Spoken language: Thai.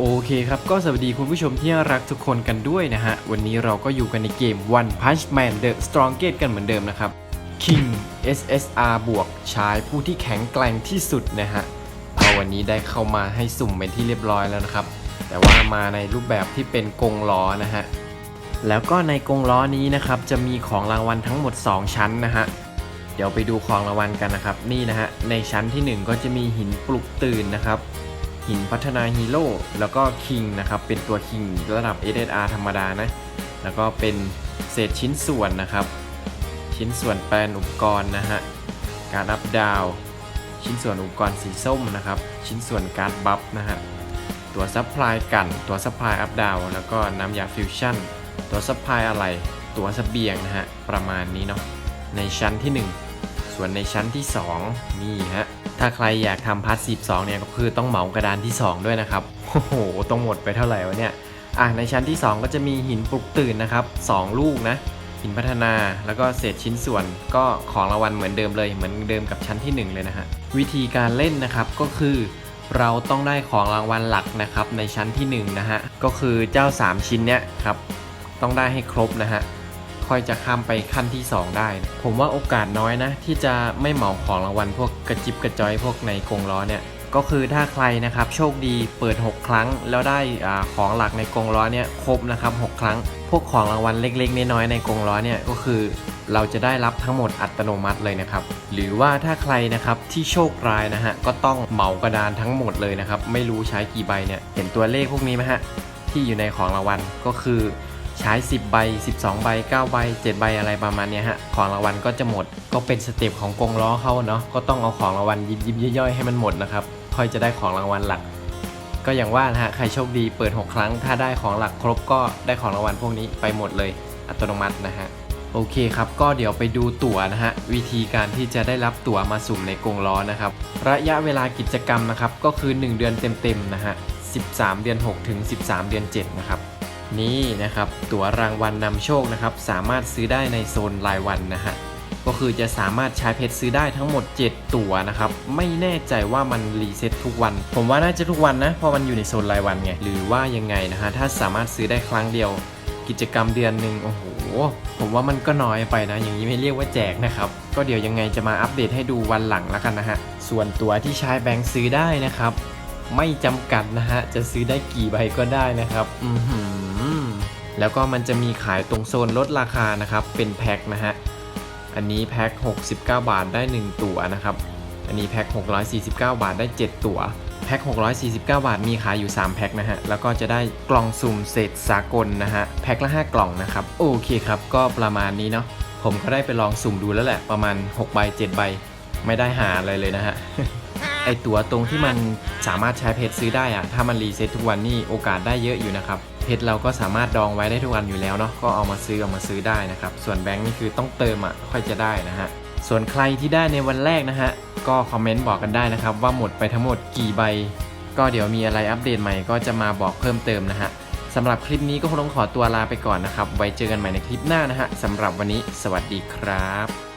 โอเคครับ ก็สวัสดีคุณผู้ชมที่รักทุกคนกันด้วยนะฮะ วันนี้เราก็อยู่กันในเกม One Punch Man The Strongest กันเหมือนเดิมนะครับ King SSR บวกชายผู้ที่แข็งแกร่งที่สุดนะฮะก็วันนี้ได้เข้ามาให้สุ่มเป็นที่เรียบร้อยแล้วนะครับ แต่ว่ามาในรูปแบบที่เป็นกงล้อนะฮะ แล้วก็ในกรงล้อนี้นะครับ จะมีของรางวัลทั้งหมด 2 ชั้นนะฮะ เดี๋ยวไปดูของรางวัลกันนะครับ นี่นะฮะ ในชั้นที่ 1 ก็จะมีหินปลุกตื่นนะครับ หินพัฒนาฮีโร่แล้วก็คิงนะครับเป็นตัวคิงระดับ SSR ธรรมดานะ แล้วก็เป็นเศษชิ้นส่วนนะครับ ชิ้นส่วนแปลนอุปกรณ์นะฮะการอัพดาว ชิ้นส่วนอุปกรณ์สีส้มนะครับ ชิ้นส่วนการ์ดบัฟนะฮะตัวซัพพลายกันตัวซัพพลายอัพดาวแล้วก็น้ำยาฟิวชั่นตัวซัพพลายอะไรตัวสเสบียงนะฮะประมาณนี้เนาะในชั้นที่ 1 ส่วนในชั้นที่ 2 นี่ฮะ ถ้าใครอยากทำพาร์ทสีสองเนี่ยก็คือต้องเหมากระดานที่ 2 ด้วยนะครับ โอ้โหต้องหมดไปเท่าไหร่วะเนี่ย อะในชั้นที่ 2 ก็จะมีหินปลุกตื่นนะครับ 2 ลูกนะ หินพัฒนาแล้วก็เศษชิ้นส่วนก็ของรางวัลเหมือนเดิมเลย เหมือนเดิมกับชั้นที่ 1 เลยนะฮะ วิธีการเล่นนะครับก็คือเราต้องได้ของรางวัลหลักนะครับในชั้นที่1นะฮะก็คือเจ้า 3 ชิ้นเนี้ยครับต้องได้ให้ครบนะฮะ ค่อยจะข้ามไปขั้นที่ 2 ได้ ผมว่าโอกาสน้อยนะ ที่จะไม่เหมาของรางวัลพวกกระจิบกระจอยพวกในกรงล้อเนี่ยก็คือถ้าใครนะครับโชคดีเปิด 6 ครั้ง แล้วได้อาของหลักในกรงล้อเนี่ยครบนะครับ 6 ครั้ง พวกของรางวัลเล็กๆน้อยๆในกรงล้อเนี่ยก็คือเราจะได้รับทั้งหมดอัตโนมัติเลยนะครับ หรือว่าถ้าใครนะครับที่โชคร้ายนะฮะก็ต้องเหมากระดานทั้งหมดเลยนะครับ ไม่รู้ใช้กี่ใบเนี่ยเห็นตัวเลขพวกนี้ไหมฮะที่อยู่ในของรางวัลก็คือ ใช้ 10 ใบ 12 ใบ 9 ใบ 7 ใบอะไรประมาณนี้ฮะ ของรางวัลก็จะหมด ก็เป็นสเต็ปของกงล้อเขาเนาะ ก็ต้องเอาของรางวัลยิบยิบย่อยๆให้มันหมดนะครับ ค่อยจะได้ของรางวัลหลัก ก็อย่างว่านะฮะ ใครโชคดีเปิด 6 ครั้ง ถ้าได้ของหลักครบก็ได้ของรางวัลพวกนี้ไปหมดเลย อัตโนมัตินะฮะ โอเคครับ ก็เดี๋ยวไปดูตั๋วนะฮะ วิธีการที่จะได้รับตั๋วมาสุ่มในกรงล้อนะครับ ระยะเวลากิจกรรมนะครับ ก็คือ 1 เดือนเต็มๆนะฮะ 13 เดือน 6 ถึง 13 เดือน 7 นะครับ นี่นะครับตั๋วรางวัลนำโชคนะครับสามารถซื้อได้ในโซนรายวันนะฮะก็คือจะสามารถใช้เพชรซื้อได้ทั้งหมด 7 ตั๋วนะครับ ไม่แน่ใจว่ามันรีเซ็ตทุกวัน ผมว่าน่าจะทุกวันนะ เพราะมันอยู่ในโซนรายวันไง หรือว่ายังไงนะฮะ ถ้าสามารถซื้อได้ครั้งเดียว กิจกรรมเดือนหนึ่งโอ้โห ผมว่ามันก็น้อยไปนะ อย่างนี้ไม่เรียกว่าแจกนะครับ ก็เดี๋ยวยังไงจะมาอัปเดตให้ดูวันหลังแล้วกันนะฮะ ส่วนตั๋วที่ใช้แบงค์ซื้อได้นะครับ ไม่จำกัดนะฮะ จะซื้อได้กี่ใบก็ได้นะครับอืแล้วก็มันจะมีขายตรงโซนลดราคานะครับ เป็นแพ็คนะฮะ อันนี้แพ็ค69 บาทได้ 1 ตั๋วนะครับ อันนี้แพ็ค649 บาทได้ 7 ตั๋วแพ็ค649 บาท มีขายอยู่ 3 แพ็คนะฮะ แล้วก็จะได้กล่องสุ่มเศษสากลนะฮะ แพ็คละ 5 กล่องนะครับ โอเคครับ ก็ประมาณนี้เนาะ ผมก็ได้ไปลองสุ่มดูแล้วแหละ ประมาณ6ใบ7ใบ ไม่ได้หาอะไรเลยนะฮะ ไอตัวตรงที่มัน สามารถใช้เพชรซื้อได้อะถ้ามันรีเซ็ตทุกวันนี่โอกาสได้เยอะอยู่นะครับเพชรเราก็สามารถดองไว้ได้ทุกวันอยู่แล้วเนาะก็เอามาซื้อเอามาซื้อได้นะครับส่วนแบงค์นี่คือต้องเติมอะค่อยจะได้นะฮะส่วนใครที่ได้ในวันแรกนะฮะก็คอมเมนต์บอกกันได้นะครับว่าหมดไปทั้งหมดกี่ใบ ก็เดี๋ยวมีอะไรอัปเดตใหม่ก็จะมาบอกเพิ่มเติมนะฮะสำหรับคลิปนี้ก็คงต้องขอตัวลาไปก่อนนะครับ ไว้เจอกันใหม่ในคลิปหน้านะฮะสำหรับวันนี้ สวัสดีครับ